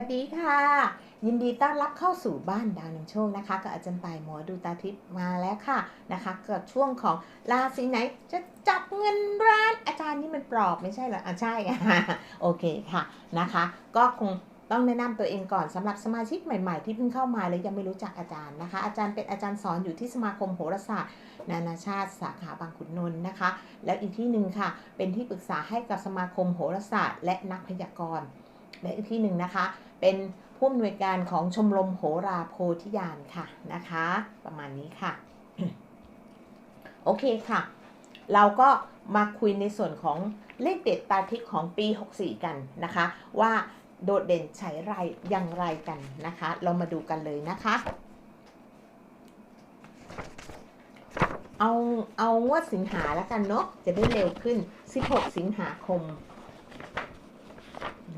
สวัสดีค่ะ ยินดีต้อนรับเข้าสู่บ้านดาวนำโชคนะคะกับอาจารย์ต่ายหมอดูตาทิพย์มาแล้วค่ะนะคะกับช่วงของราศีไหนจะจับเงินร้านอาจารย์นี่มันปลอบไม่ใช่เหรออะใช่โอเคค่ะนะคะ ก็คงต้องแนะนำตัวเองก่อนสำหรับสมาชิกใหม่ ๆ ที่เพิ่งเข้ามาและยังไม่รู้จักอาจารย์นะคะ อาจารย์เป็นอาจารย์สอนอยู่ที่สมาคมโหราศาสตร์ นานาชาติสาขาบางขุนนนท์นะคะ แล้วอีกที่หนึ่งค่ะ เป็นที่ปรึกษาให้กับสมาคมโหราศาสตร์ และนักพยากรณ์และอีกที่หนึ่งนะคะ เป็นผู้อำนวยการของชมรมโหราโพธิญาณค่ะนะคะ ประมาณนี้ค่ะ โอเคค่ะ เราก็มาคุยในส่วนของเลขเด็ดตาทิพย์ของปี 64 กันนะคะ ว่าโดดเด่นใช้ไรอย่างไรกันนะคะ เรามาดูกันเลยนะคะ เอาเอางวดสิงหาแล้วกันเนาะจะได้เร็วขึ้น 16 สิงหาคม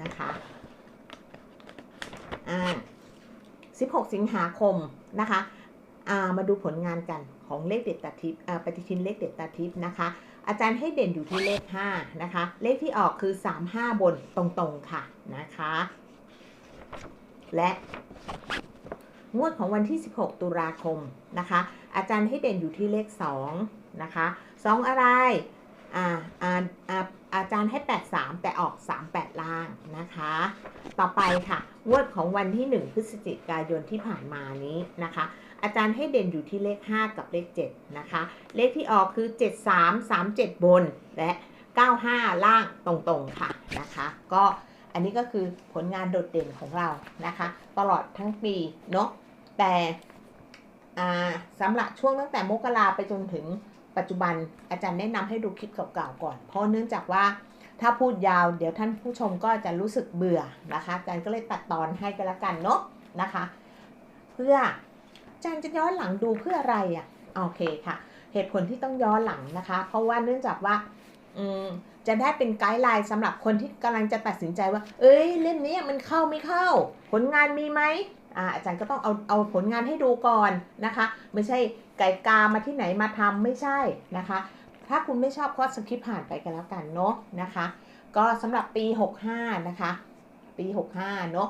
นะคะ อ่า16 สิงหาคมนะคะอ่ามาดูผลงานกันของเลขเด็ดตาทิพย์ปฏิทินเลขเด็ดตาทิพย์นะคะ อาจารย์ให้เด่นอยู่ที่เลข 5 นะคะ เลขที่ออกคือ 35 บนตรงๆค่ะนะคะ และงวดของวันที่ 16 ตุลาคมนะคะ อาจารย์ให้เด่นอยู่ที่เลข 2 นะคะ 2 อะไร อ่าอ่าอ่าอาจารย์ให้ 83 แต่ออก 38 ล่างนะคะ ต่อไปค่ะงวดของวันที่ 1 พฤศจิกายนที่ผ่านมานี้นะคะ อาจารย์ให้เด่นอยู่ที่เลข 5 กับเลข 7 นะคะ เลขที่ออกคือ 73 37 บน และ 95 ล่างตรงๆค่ะนะคะ ก็อันนี้ก็คือผลงานโดดเด่นของเรานะคะ ตลอดทั้งปีเนาะแต่สำหรับช่วงตั้งแต่มกราไปจนถึง ปัจจุบันอาจารย์แนะนำให้ดูคลิปเก่าๆก่อน เพราะเนื่องจากว่าถ้าพูดยาวเดี๋ยวท่านผู้ชมก็จะรู้สึกเบื่อนะคะอาจารย์ก็เลยตัดตอนให้กันละกันเนาะนะคะ เพื่ออาจารย์จะย้อนหลังดูเพื่ออะไรอะโอเคค่ะ เหตุผลที่ต้องย้อนหลังนะคะ เพราะว่าเนื่องจากว่าจะได้เป็นไกด์ไลน์สำหรับคนที่กำลังจะตัดสินใจว่า เอ้ยเล่มนี้มันเข้าไม่เข้า ผลงานมีไหมอาอาจารย์ก็ต้องเอาเอาผลงานให้ดูก่อนนะคะ ไม่ใช่ ไก่กามาที่ไหนมาทำไม่ใช่นะคะ ถ้าคุณไม่ชอบก็สคิปผ่านไปกันแล้วกันเนาะนะคะ ก็สำหรับปี 65 นะคะ ปี 65 เนาะ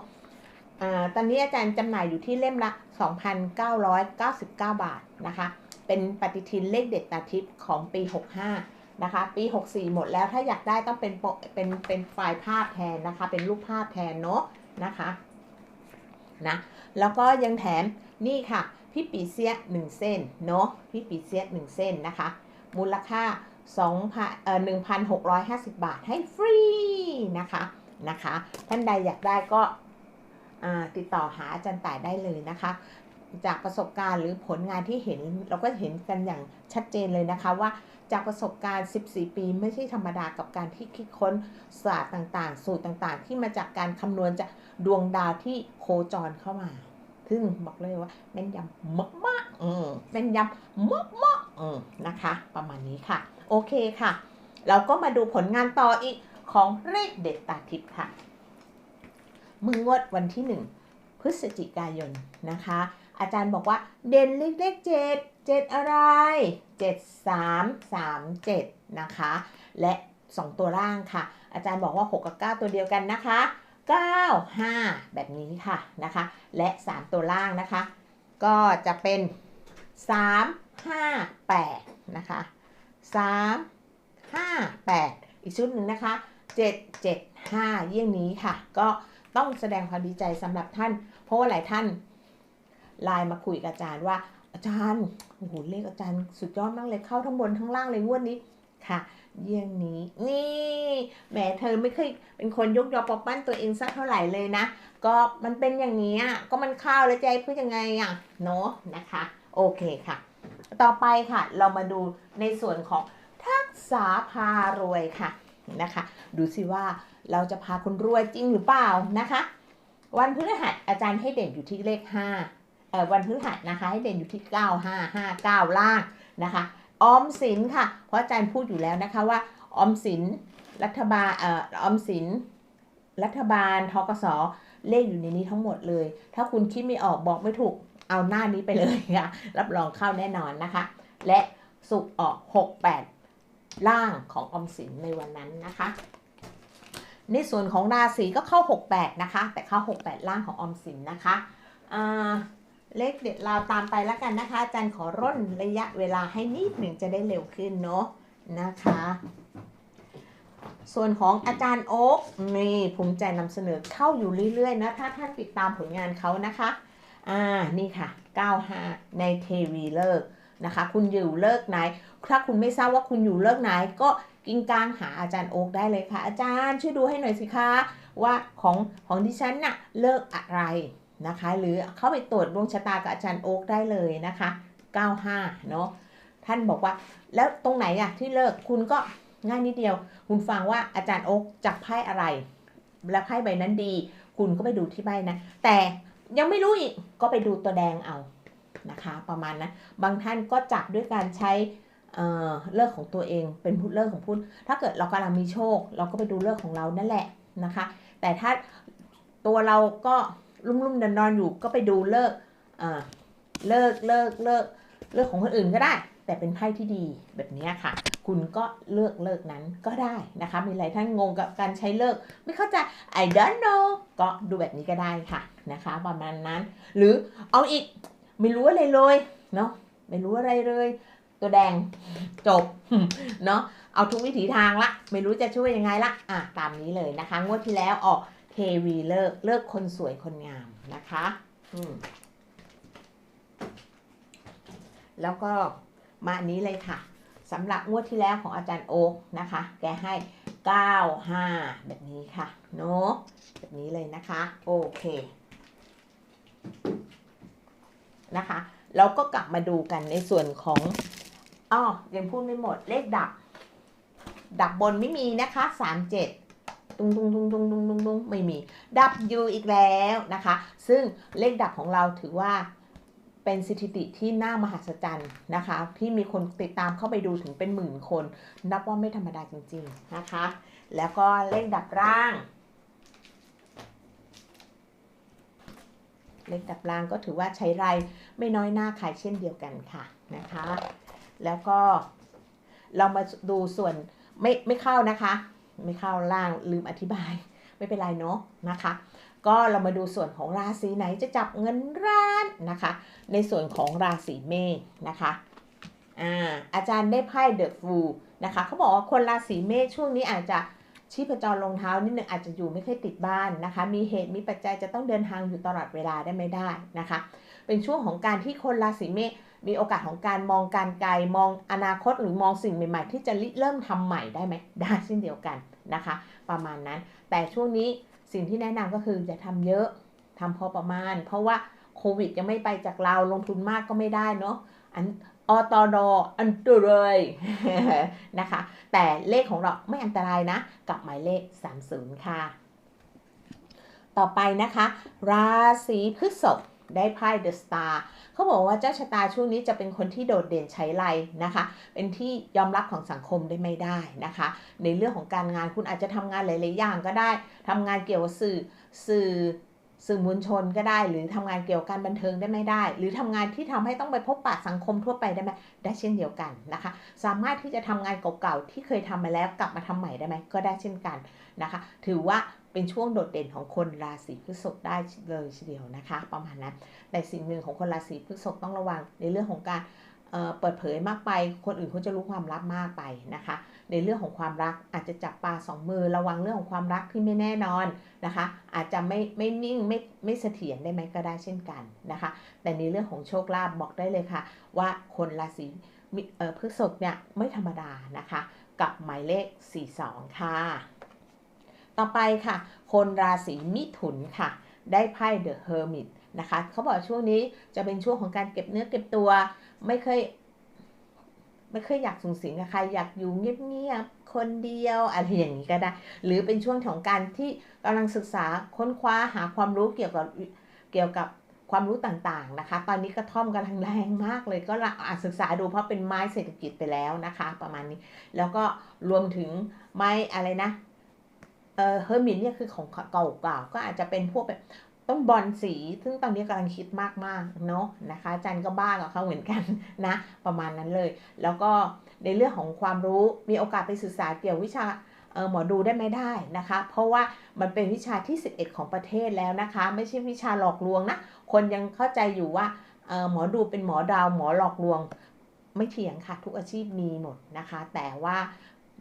อ่าตอนนี้อาจารย์จำหน่ายอยู่ที่เล่มละ 2,999 บาทนะคะ เป็นปฏิทินเลขเด็ดตาทิพย์ของปี 65 นะคะ ปี 64 หมดแล้วถ้าอยากได้ต้องเป็นโปเป็นเป็นไฟล์ภาพแทนนะคะ เป็นรูปภาพแทนเนาะนะคะนะแล้วก็ยังแถมนี่ค่ะ พี่ปีเสีย1เส้นเนาะพี่ปีเสีย1เส้นนะคะ มูลค่า2,000เอ่อ1,650บาทให้ฟรีนะคะนะคะท่านใดอยากได้ก็ติดต่อหาอาจารย์ต่ายได้เลยนะคะ จากประสบการณ์หรือผลงานที่เห็นเราก็เห็นกันอย่างชัดเจนเลยนะคะว่าจากประสบการณ์ 14 ปี ไม่ใช่ธรรมดากับการที่คิดค้นศาสตร์ต่างๆ สูตรต่างๆ ที่มาจากการคำนวณจากดวงดาวที่โคจรเข้ามา ซึ่งบอกเลยว่าแม่นยำมากมากๆอืมแม่นยำมากมากๆอืมนะคะ ประมาณนี้ค่ะ โอเคค่ะ เราก็มาดูผลงานต่ออีกของเลขเด็ดตาทิพย์ค่ะ มืองวดวันที่1พฤศจิกายนนะคะ อาจารย์บอกว่าเด่นเลขเลขเจ็ดเจ็ดอะไรเจ็ดสามสามเจ็ดนะคะ และ2ตัวล่างค่ะ อาจารย์บอกว่า6กับ9ตัวเดียวกันนะคะ 9 5 แบบนี้ค่ะนะคะ และ 3 ตัวล่างนะคะ ก็จะเป็น 3 5 8 นะคะ 3 5 8 อีกชุดหนึ่งนะคะ 7 7 5 เยี่ยงนี้ค่ะ ก็ต้องแสดงความดีใจสำหรับท่าน เพราะว่าหลายท่านไลน์มาคุยกับอาจารย์ว่าอาจารย์โอ้โหเลขอาจารย์สุดยอดมากเลยเข้าทั้งบนทั้งล่างเลยงวดนี้ค่ะ เยี่ยงนี้ นี่แหมเธอไม่เคยเป็นคนยกยอปอปั้นตัวเองสักเท่าไหร่เลยนะ ก็มันเป็นอย่างนี้อะก็มันเข้าแล้วใจพูดยังไงอะเนาะนะคะ โอเคค่ะ ต่อไปค่ะ เรามาดูในส่วนของทักษาพารวยค่ะนะคะ ดูสิว่าเราจะพาคนรวยจริงหรือเปล่านะคะ วันพฤหัสอาจารย์ให้เด่นอยู่ที่เลข5เอ่อวันพฤหัสนะคะ ให้เด่นอยู่ที่ 9 5 5 9 ล่างนะคะ ออมสินค่ะ เพราะอาจารย์พูดอยู่แล้วนะคะว่าออมสินรัฐบาลเอ่อออมสินรัฐบาลทกสเลขอยู่ในนี้ทั้งหมดเลย ถ้าคุณคิดไม่ออกบอกไม่ถูกเอาหน้านี้ไปเลยค่ะ รับรองเข้าแน่นอนนะคะ และสุกออก 6 8 ล่างของออมสินในวันนั้นนะคะ ในส่วนของราศีก็เข้า 68 นะคะ แต่เข้า 68 ล่างของออมสินนะคะอ่า เลขเด็ดเราตามไปแล้วกันนะคะ อาจารย์ขอร่นระยะเวลาให้นิดหนึ่งจะได้เร็วขึ้นเนาะนะคะ ส่วนของอาจารย์โอ๊กนี่ภูมิใจนำเสนอเข้าอยู่เรื่อยๆนะถ้าท่านติดตามผลงานเขานะคะอ่านี่ค่ะ 95 ในเทวีเลิกนะคะ คุณอยู่เลิกไหน ถ้าคุณไม่ทราบว่าคุณอยู่เลิกไหน ก็กิ้งกลางหาอาจารย์โอ๊กได้เลยค่ะ อาจารย์ช่วยดูให้หน่อยสิคะว่าของของดิฉันน่ะเลิกอะไร นะคะ หรือเข้าไปตรวจดวงชะตากับอาจารย์โอ๊กได้เลยนะคะ 95 เนาะท่านบอกว่า แล้วตรงไหนอะที่เลิกคุณก็ง่ายนิดเดียว คุณฟังว่าอาจารย์โอ๊กจับไพ่อะไร และไพ่ใบนั้นดี คุณก็ไปดูที่ใบนะ แต่ยังไม่รู้อีกก็ไปดูตัวแดงเอานะคะ ประมาณนะบางท่านก็จับด้วยการใช้เลิกของตัวเองเป็นเลิกของพุธถ้าเกิดเรากำลังมีโชค เราก็ไปดูเลิกของเรานั่นแหละนะคะ แต่ถ้าตัวเราก็ รุ่มๆดอนๆอยู่ก็ไปดูเลิกเออเลิกเลิกเลิกเลิกของคนอื่นก็ได้ แต่เป็นไพ่ที่ดีแบบนี้ค่ะ คุณก็เลือกเลิกนั้นก็ได้นะคะ มีหลายท่านงงกับการใช้เลิก ไม่เข้าใจ I don't know ก็ดูแบบนี้ก็ได้ค่ะนะคะประมาณนั้น หรือเอาอีกไม่รู้อะไรเลยเนาะไม่รู้อะไรเลย ตัวแดงจบเนาะเอาทุกวิถีทางละ ไม่รู้จะช่วยยังไงละอะตามนี้เลยนะคะ งวดที่แล้วออก เทวีเลิกเลิกคนสวยคนงามนะคะแล้วก็มาอันนี้เลยค่ะสำหรับงวดที่แล้วของอาจารย์โอ๊กนะคะ แกให้ 95 แบบนี้ค่ะเนาะแบบนี้เลยนะคะ โอเค นะคะ เราก็กลับมาดูกันในส่วนของอ้อยังพูดไม่หมดเลขดับ ดับบนไม่มีนะคะสามเจ็ด ตุงตุ้งตุ้งตุ้งตุ้งตุงตุงไม่มี ดับยูอีกแล้วนะคะ ซึ่งเลขดับของเราถือว่าเป็นสถิติที่น่ามหัศจรรย์นะคะ ที่มีคนติดตามเข้าไปดูถึงเป็นหมื่นคน นับว่าไม่ธรรมดาจริงๆนะคะ แล้วก็เลขดับร่าง เลขดับล่างก็ถือว่าใช้ไรไม่น้อยหน้าใครเช่นเดียวกันค่ะนะคะ แล้วก็เรามาดูส่วนไม่ไม่เข้านะคะ ไม่เข้าล่างลืมอธิบาย ไม่เป็นไรเนาะนะคะ ก็เรามาดูส่วนของราศีไหนจะจับเงินร้านนะคะ ในส่วนของราศีเมษนะคะอ่าอาจารย์ได้ไพ่เดอะฟูนะคะเขาบอกว่าคนราศีเมษช่วงนี้อาจจะชีพจรลงเท้านิดหนึ่งอาจจะอยู่ไม่ค่อยติดบ้านนะคะ มีเหตุมีปัจจัยจะต้องเดินทางอยู่ตลอดเวลาได้ไม่ได้นะคะ เป็นช่วงของการที่คนราศีเมษ มีโอกาสของการมองการไกลมองอนาคตหรือมองสิ่งใหม่ๆ ที่จะเริ่มทำใหม่ได้ไหมได้เช่นเดียวกันนะคะ ประมาณนั้น แต่ช่วงนี้สิ่งที่แนะนำก็คืออย่าทำเยอะทำพอประมาณ เพราะว่าโควิดยังไม่ไปจากเราลงทุนมากก็ไม่ได้เนาะอันอตอดออันตรายนะคะ แต่เลขของเราไม่อันตรายนะ กับหมายเลข 30 ค่ะ ต่อไปนะคะ ราศีพฤษภ ได้ไพ่เดอะสตาร์เขาบอกว่าเจ้าชะตาช่วงนี้จะเป็นคนที่โดดเด่นใช้ไรนะคะ เป็นที่ยอมรับของสังคมได้ไม่ได้นะคะ ในเรื่องของการงานคุณอาจจะทำงานหลาย ๆ อย่างก็ได้ทำงานเกี่ยวกับสื่อสื่อสื่อมวลชนก็ได้ หรือทำงานเกี่ยวกับการบันเทิงได้ไม่ได้ หรือทำงานที่ทำให้ต้องไปพบปะสังคมทั่วไปได้ไหมได้เช่นเดียวกันนะคะ สามารถที่จะทำงานเก่าๆที่เคยทำมาแล้วกลับมาทำใหม่ได้ไหมก็ได้เช่นกันนะคะ ถือว่า เป็นช่วงโดดเด่นของคนราศีพฤษภได้เลยทีเดียวนะคะ ประมาณนั้นแต่สิ่งหนึ่งของคนราศีพฤษภต้องระวังในเรื่องของการเเปิดเผยมากไป คนอื่นเขาจะรู้ความลับมากไปนะคะ ในเรื่องของความรักอาจจะจับปลาสองมือระวังเรื่องของความรักที่ไม่แน่นอนนะคะ อาจจะไม่ไม่นิ่งไม่ไม่เสถียรได้ไหมก็ได้เช่นกันนะคะ แต่ในเรื่องของโชคลาภบอกได้เลยค่ะ ว่าคนราศีพฤษภเนี่ยไม่ธรรมดานะคะ กับหมายเลข 42 ค่ะ ต่อไปค่ะ คนราศีมิถุนค่ะ ได้ไพ่ The Hermit นะคะเขาบอกช่วงนี้จะเป็นช่วงของการเก็บเนื้อเก็บตัว ไม่เคย ไม่เคยอยากสูงสิงกับใครอยากอยู่เงียบๆคนเดียวอะไรอย่างนี้ก็ได้ หรือเป็นช่วงของการที่กำลังศึกษาค้นคว้าหาความรู้เกี่ยวกับเกี่ยวกับความรู้ต่างๆนะคะ ตอนนี้กระท่อมกำลังแรงมากเลย ก็อาจศึกษาดูเพราะเป็นไม้เศรษฐกิจไปแล้วนะคะ ประมาณนี้ แล้วก็รวมถึงไม้อะไรนะ เฮอร์มินเนี่ยคือของเก่าๆก็อาจจะเป็นพวกแบบต้นบอลสี ซึ่งตอนนี้กำลังคิดมากๆเนาะนะคะจันก็บ้ากับเขาเหมือนกันนะ ประมาณนั้นเลย แล้วก็ในเรื่องของความรู้มีโอกาสไปศึกษาเกี่ยววิชาหมอดูได้ไม่ได้นะคะ เพราะว่ามันเป็นวิชาที่ 11 ของประเทศแล้วนะคะ ไม่ใช่วิชาหลอกลวงนะ คนยังเข้าใจอยู่ว่าหมอดูเป็นหมอดาวหมอหลอกลวง ไม่เถียงค่ะ ทุกอาชีพมีหมดนะคะ แต่ว่า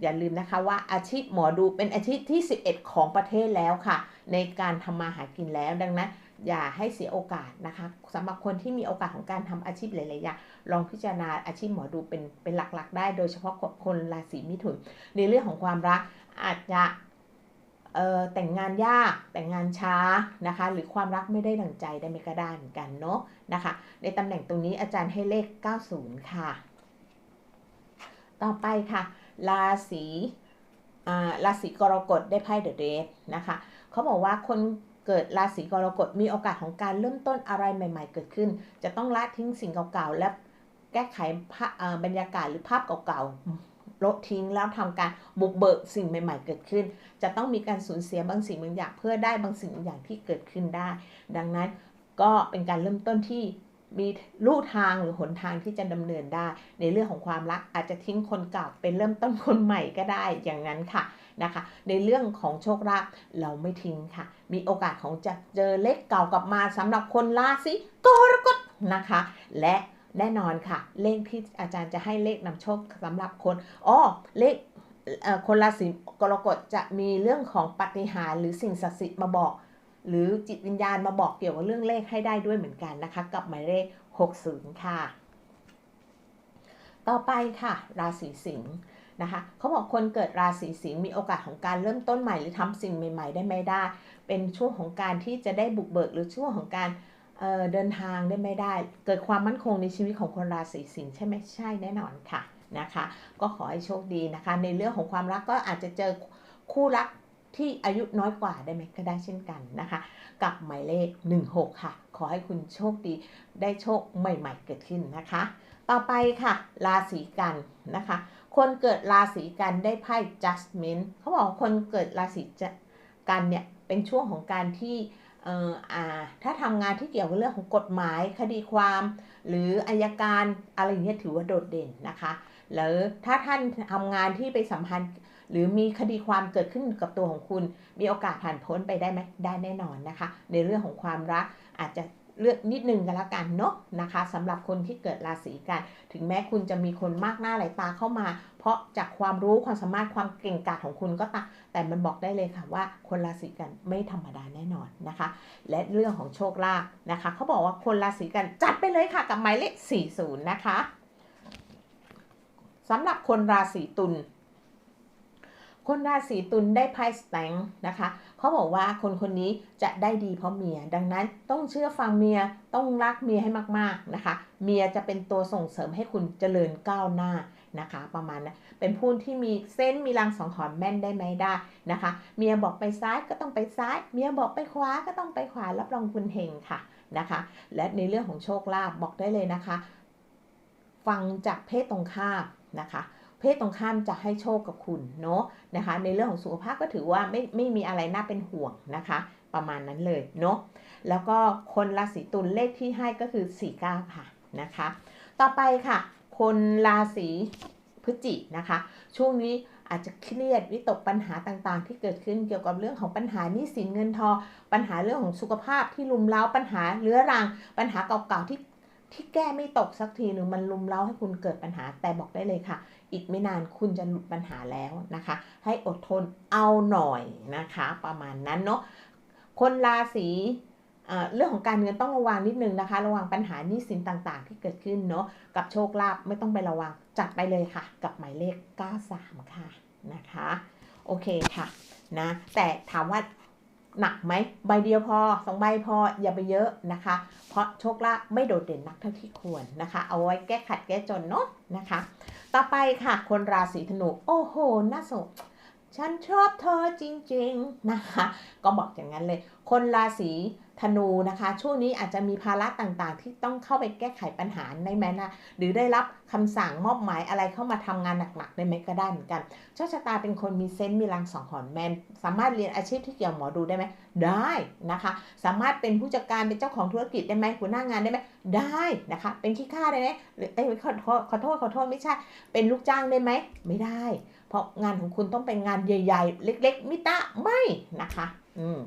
อย่าลืมนะคะว่าอาชีพหมอดูเป็นอาชีพที่ 11 ของประเทศแล้วค่ะ ในการทำมาหากินแล้วดังนั้นอย่าให้เสียโอกาสนะคะสำหรับคนที่มีโอกาสของการทำอาชีพหลายๆอย่างลองพิจารณาอาชีพหมอดูเป็นเป็นหลักๆ ได้โดยเฉพาะคนราศีมิถุน ในเรื่องของความรักอาจจะแต่งงานยากแต่งงานช้านะคะ หรือความรักไม่ได้ดังใจได้ไม่ก็ได้เหมือนกันเนาะนะคะ ในตำแหน่งตรงนี้อาจารย์ให้เลข 90 ค่ะ ต่อไปค่ะ ราศีอ่าราศีกรกฎได้ไพ่เดอะเดทนะคะเขาบอกว่าคนเกิดราศีกรกฎมีโอกาสของการเริ่มต้นอะไรใหม่ ๆ เกิดขึ้น จะต้องละทิ้งสิ่งเก่าๆและแก้ไขบรรยากาศหรือภาพเก่าๆลดทิ้งแล้วทำการบุกเบิกสิ่งใหม่ ๆ เกิดขึ้น จะต้องมีการสูญเสียบางสิ่งบางอย่างเพื่อได้บางสิ่งบางอย่างที่เกิดขึ้นได้ ดังนั้นก็เป็นการเริ่มต้นที่ มีลู่ทางหรือหนทางที่จะดำเนินได้ ในเรื่องของความรักอาจจะทิ้งคนเก่าเป็นเริ่มต้นคนใหม่ก็ได้อย่างนั้นค่ะนะคะ ในเรื่องของโชคลาภเราไม่ทิ้งค่ะ มีโอกาสของจะเจอเลขเก่ากลับมาสำหรับคนราศีกรกฎนะคะ และแน่นอนค่ะ เลขที่อาจารย์จะให้เลขนำโชคสำหรับคนอ๋อเลขคนราศีกรกฎจะมีเรื่องของปฏิหารหรือสิ่งศักดิ์สิทธิ์มาบอก หรือจิตวิญญาณมาบอกเกี่ยวกับเรื่องเลขให้ได้ด้วยเหมือนกันนะคะ กับหมายเลข 60 ค่ะ ต่อไปค่ะ ราศีสิงห์นะคะเขาบอกคนเกิดราศีสิงห์มีโอกาสของการเริ่มต้นใหม่หรือทำสิ่งใหม่ ๆ ได้ไม่ได้ เป็นช่วงของการที่จะได้บุกเบิกหรือช่วงของการเเดินทางได้ไม่ได้ เกิดความมั่นคงในชีวิตของคนราศีสิงห์ใช่ไหมใช่แน่นอนค่ะนะคะ ก็ขอให้โชคดีนะคะ ในเรื่องของความรักก็อาจจะเจอคู่รัก ที่อายุน้อยกว่าได้ไหมก็ได้เช่นกันนะคะ กับหมายเลข 16 ค่ะ ขอให้คุณโชคดีได้โชคใหม่ ๆ เกิดขึ้นนะคะ ต่อไปค่ะ ราศีกันนะคะ คนเกิดราศีกันได้ไพ่ judgment เขาบอกคนเกิดราศีกันเนี่ยเป็นช่วงของการที่เอ่อถ้าทำงานที่เกี่ยวกับเรื่องของกฎหมายคดีความ หรืออายการอะไรเงี้ยถือว่าโดดเด่นนะคะ หรือถ้าท่านทำงานที่ไปสัมพันธ์ หรือมีคดีความเกิดขึ้นกับตัวของคุณ มีโอกาสผ่านพ้นไปได้ไหมได้แน่นอนนะคะ ในเรื่องของความรักอาจจะเลือกนิดนึงกันละกันเนาะนะคะสำหรับคนที่เกิดราศีกัน ถึงแม้คุณจะมีคนมากหน้าหลายตาเข้ามา เพราะจากความรู้ความสามารถความเก่งกาจของคุณก็ตามแต่มันบอกได้เลยค่ะว่าคนราศีกันไม่ธรรมดาแน่นอนนะคะ และเรื่องของโชคลาภนะคะเขาบอกว่าคนราศีกันจัดไปเลยค่ะกับหมายเลข40นะคะสำหรับคนราศีตุล คนราศีตุลได้ไพ่สแตงนะคะเขาบอกว่าคนคนนี้จะได้ดีเพราะเมีย ดังนั้นต้องเชื่อฟังเมียต้องรักเมียให้มากๆนะคะ เมียจะเป็นตัวส่งเสริมให้คุณเจริญก้าวหน้านะคะ ประมาณนะั้นเป็นผู้ที่มีเส้นมีรังสังหรณ์แม่นได้ไหมได้นะคะ เมียบอกไปซ้ายก็ต้องไปซ้าย เมียบอกไปขวาก็ต้องไปขวารับรองคุณเฮงค่ะนะคะ และในเรื่องของโชคลาภบอกได้เลยนะคะ ฟังจากเพศตรงข้ามนะคะ เพศตรงข้ามจะให้โชคกับคุณเนาะนะคะ ในเรื่องของสุขภาพก็ถือว่าไม่ไม่มีอะไรน่าเป็นห่วงนะคะ ประมาณนั้นเลยเนาะแล้วก็คนราศีตุลเลขที่ให้ก็คือ 49 ค่ะนะคะ ต่อไปค่ะ คนราศีพฤศจินะคะ ช่วงนี้อาจจะเครียดวิตกปัญหาต่างๆ ที่เกิดขึ้นเกี่ยวกับเรื่องของปัญหานี้สินเงินทองปัญหาเรื่องของสุขภาพที่ลุมเล้าปัญหาเรื้อรัง ปัญหาเก่าๆที่ที่แก้ไม่ตกสักทีหนึ่งมันลุมเล้าให้คุณเกิดปัญหาแต่บอกได้เลยค่ะ อีกไม่นานคุณจะหลุดปัญหาแล้วนะคะ ให้อดทนเอาหน่อยนะคะ ประมาณนั้นเนาะคนราศีเรื่องของการเงินต้องระวังนิดนึงนะคะ ระวังปัญหาหนี้สินต่างๆ ที่เกิดขึ้นเนาะกับโชคลาภไม่ต้องไประวังจัดไปเลยค่ะ กับหมายเลข 93 ค่ะนะคะ โอเคค่ะนะแต่ถามว่าหนักไหมใบเดียวพอสองใบพออย่าไปเยอะนะคะ เพราะโชคลาภไม่โดดเด่นนักเท่าที่ควรนะคะ เอาไว้แก้ขัดแก้จนเนาะนะคะ ต่อไปค่ะ คนราศีธนู โอ้โหน่าสนฉันชอบเธอจริงๆนะคะ ก็บอกอย่างนั้นเลย คนราศีธนูนะคะ ช่วงนี้อาจจะมีภาระต่างๆ ที่ต้องเข้าไปแก้ไขปัญหาในแม้นะหรือได้รับคำสั่งมอบหมายอะไรเข้ามาทำงานหนักๆในไหมก็ได้เหมือนกันโชคชะตาเป็นคนมีเซนต์มีรังสองหอนแมน สามารถเรียนอาชีพที่เกี่ยวหมอดูได้ไหมได้นะคะ สามารถเป็นผู้จัดการเป็นเจ้าของธุรกิจได้ไหมหัวหน้างานได้ไหมได้นะคะ เป็นขี้ข้าได้ไหมหรือเอ้ยขอโทษขอโทษขอโทษไม่ใช่ เป็นลูกจ้างได้ไหมไม่ได้ เพราะงานของคุณต้องเป็นงานใหญ่ ๆ เล็ก ๆ มิตะไม่นะคะ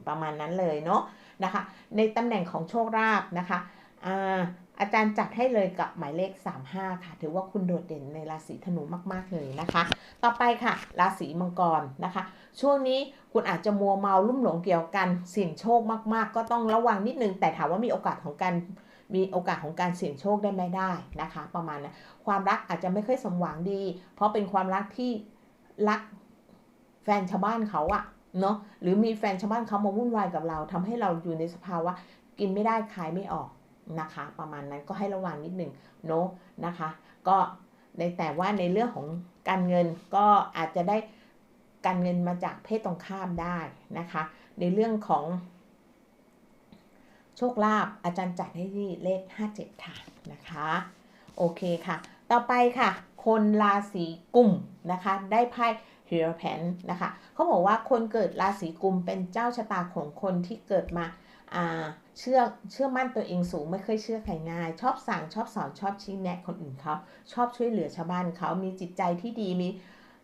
ประมาณนั้นเลยเนาะนะคะ ในตำแหน่งของโชคลาภนะคะอาอาจารย์จัดให้เลยกับหมายเลข 35 ค่ะ ถือว่าคุณโดดเด่นในราศีธนูมากๆเลยนะคะ ต่อไปค่ะ ราศีมังกรนะคะ ช่วงนี้คุณอาจจะมัวเมาลุ่มหลงเกี่ยวกันเสี่ยงโชคมากๆ ก็ต้องระวังนิดนึง แต่ถามว่ามีโอกาสของการมีโอกาสของการเสี่ยงโชคได้ไหมได้นะคะ ประมาณนั้นความรักอาจจะไม่ค่อยสมหวังดี เพราะเป็นความรักที่รักแฟนชาวบ้านเขาอะ เนาะหรือมีแฟนชาวบ้านเขามาวุ่นวายกับเราทำให้เราอยู่ในสภาวะกินไม่ได้ขายไม่ออกนะคะ ประมาณนั้นก็ให้ระวังนิดหนึ่งเนาะนะคะ ก็ในแต่ว่าในเรื่องของการเงินก็อาจจะได้การเงินมาจากเพศตรงข้ามได้นะคะ ในเรื่องของโชคลาภอาจารย์จัดให้ที่เลข 57 ค่ะนะคะ โอเคค่ะ ต่อไปค่ะ คนราศีกุมนะคะ ได้ไพ่ เฮียร์แพนนะคะเขาบอกว่าคนเกิดราศีกุมเป็นเจ้าชะตาของคนที่เกิดมาเชื่อเชื่อมั่นตัวเองสูงไม่เคยเชื่อใครง่าย ชอบสั่งชอบสอนชอบชี้แนะคนอื่นเขาชอบช่วยเหลือชาวบ้านเขามีจิตใจที่ดีมี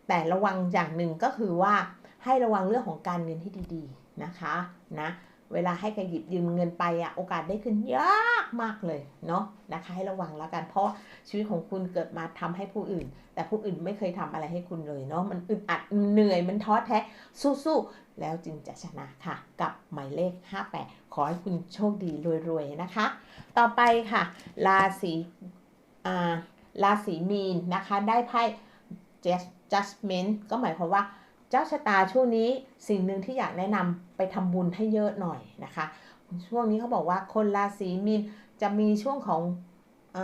แต่ระวังอย่างหนึ่งก็คือว่าให้ระวังเรื่องของการเงินที่ดีๆนะคะนะเวลาให้ใครหยิบยืมเงินไปอะโอกาสได้ขึ้นเยาก มากเลยเนาะนะคะให้ระวังแล้วกัน เพราะชีวิตของคุณเกิดมาทำให้ผู้อื่น แต่ผู้อื่นไม่เคยทำอะไรให้คุณเลยเนาะมันอึดอัดเหนื่อยมันท้อแท้สู้ๆแล้วจึงจะชนะค่ะ กับหมายเลข 58 ขอให้คุณโชคดีรวยๆนะคะ ต่อไปค่ะ ราศีอ่าราศีมีนนะคะได้ไพ่ judgment ก็หมายความว่า เจ้าชะตาช่วงนี้สิ่งหนึ่งที่อยากแนะนำไปทำบุญให้เยอะหน่อยนะคะ ช่วงนี้เขาบอกว่าคนราศีมีนจะมีช่วงของอ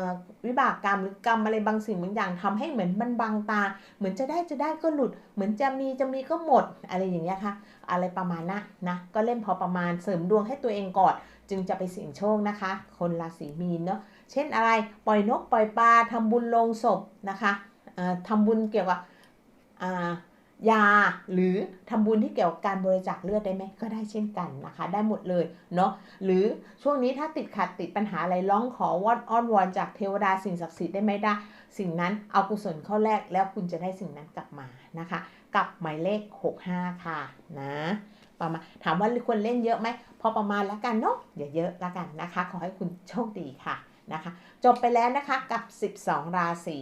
วิบากกรรมหรือกรรมอะไรบางสิ่งบางอย่างทำให้เหมือนมันบังตา เหมือนจะได้จะได้ก็หลุด เหมือนจะมีจะมีก็หมดอะไรอย่างเงี้ยค่ะ อะไรประมาณนะนะก็เล่นพอประมาณเสริมดวงให้ตัวเองก่อน จึงจะไปเสี่ยงโชคนะคะ คนราศีมีนเนาะเช่นอะไรปล่อยนกปล่อยปลาทำบุญลงศพนะคะเอ่อทำบุญเกี่ยวกับ ยาหรือทำบุญที่เกี่ยวกับการบริจาคเลือดได้ไหมก็ได้เช่นกันนะคะ ได้หมดเลยเนาะหรือช่วงนี้ถ้าติดขัดติดปัญหาอะไรร้องขอวอนอ้อนวอนจากเทวดาสิ่งศักดิ์สิทธิ์ได้ไหมได้ สิ่งนั้นเอากุศลเข้าแรกแล้วคุณจะได้สิ่งนั้นกลับมานะคะ กับหมายเลข 65 ค่ะนะประมาณถามว่าควรเล่นเยอะไหมพอประมาณแล้วกันเนาะอย่าเยอะแล้วกันนะคะ ขอให้คุณโชคดีค่ะนะคะ จบไปแล้วนะคะกับ 12 ราศี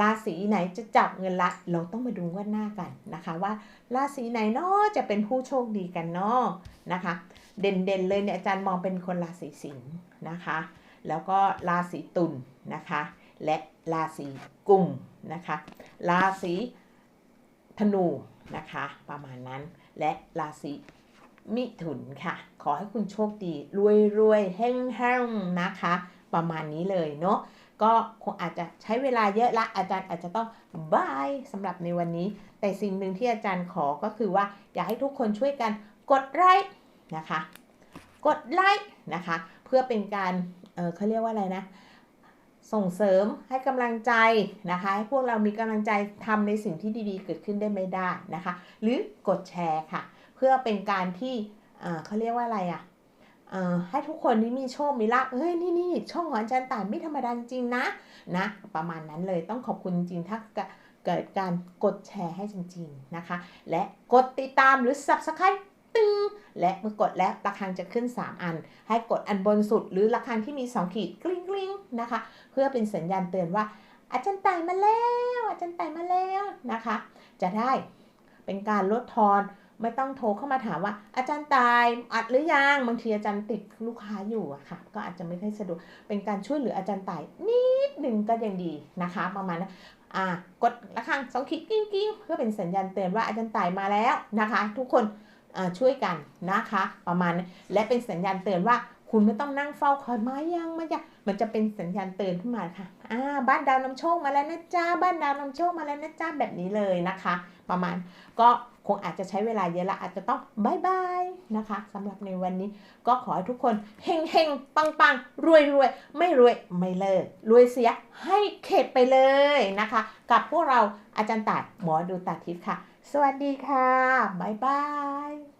ราศีไหนจะจับเงินละ เราต้องมาดูว่าหน้ากันนะคะว่าราศีไหนเนาะจะเป็นผู้โชคดีกันเนาะนะคะ เด่นๆเลยเนี่ยอาจารย์มองเป็นคนราศีสิงห์นะคะ แล้วก็ราศีตุลนะคะ และราศีกุมนะคะ ราศีธนูนะคะประมาณนั้นและราศีมิถุนค่ะ ขอให้คุณโชคดี รวยรวยๆแห้งๆนะคะ ประมาณนี้เลยเนาะ ก็คงอาจจะใช้เวลาเยอะละอาจารย์อาจจะต้องบายสำหรับในวันนี้ แต่สิ่งหนึ่งที่อาจารย์ขอก็คือว่าอยากให้ทุกคนช่วยกันกดไลค์นะคะ กดไลค์นะคะ เพื่อเป็นการเออเขาเรียกว่าอะไรนะ ส่งเสริมให้กำลังใจนะคะให้พวกเรามีกำลังใจทำในสิ่งที่ดีๆ เกิดขึ้นได้ไม่ได้นะคะ หรือกดแชร์ค่ะ เพื่อเป็นการที่เออเขาเรียกว่าอะไรอะ่ะ ให้ทุกคนที่มีโชคมีลาภเอ้ยนี่นี่ช่องของอาจารย์ต่ายไม่ธรรมดาจริงนะนะ ประมาณนั้นเลยต้องขอบคุณจริงถ้าเกิดการกดแชร์ให้จริง ๆนะคะ และกดติดตามหรือ subscribe ตึงและเมื่อกดแล้วระฆังจะขึ้น 3 อัน ให้กดอันบนสุด หรือระฆังที่มี 2 ขีดกลิ้งกลิ้งนะคะ เพื่อเป็นสัญญาณเตือนว่า อาจารย์ต่ายมาแล้ว อาจารย์ต่ายมาแล้วนะคะ จะได้เป็นการลดทอน ไม่ต้องโทรเข้ามาถามว่า อาจารย์ตายอัดหรือยังบางทีอาจารย์ติดลูกค้าอยู่อะค่ะ ก็อาจจะไม่ค่อยสะดวกเป็นการช่วยเหลืออาจารย์ตายนิดหนึ่งก็ยังดีนะคะ ประมาณนั้นอ่ากดระฆังสองขีดกิ้งกิ้งเพื่อเป็นสัญญาณเตือนว่าอาจารย์ตายมาแล้วนะคะ ทุกคนช่วยกันนะคะ ประมาณนั้นและเป็นสัญญาณเตือนว่าคุณไม่ต้องนั่งเฝ้าคอยมายังมายังมันจะเป็นสัญญาณเตือนขึ้นมาค่ะอ่าบ้านดาวนำโชคมาแล้วนะจ้าบ้านดาวนำโชคมาแล้วนะจ้าแบบนี้เลยนะคะ ประมาณก็ คงอาจจะใช้เวลาเยอะละอาจจะต้องบายบายนะคะสำหรับในวันนี้ก็ขอให้ทุกคนเฮงเฮงปังปังรวยรวยไม่รวยไม่เลิก รวยเสียให้เข็ดไปเลยนะคะ กับพวกเราอาจารย์ตัดหมอดูตาทิพย์ค่ะ สวัสดีค่ะบายบาย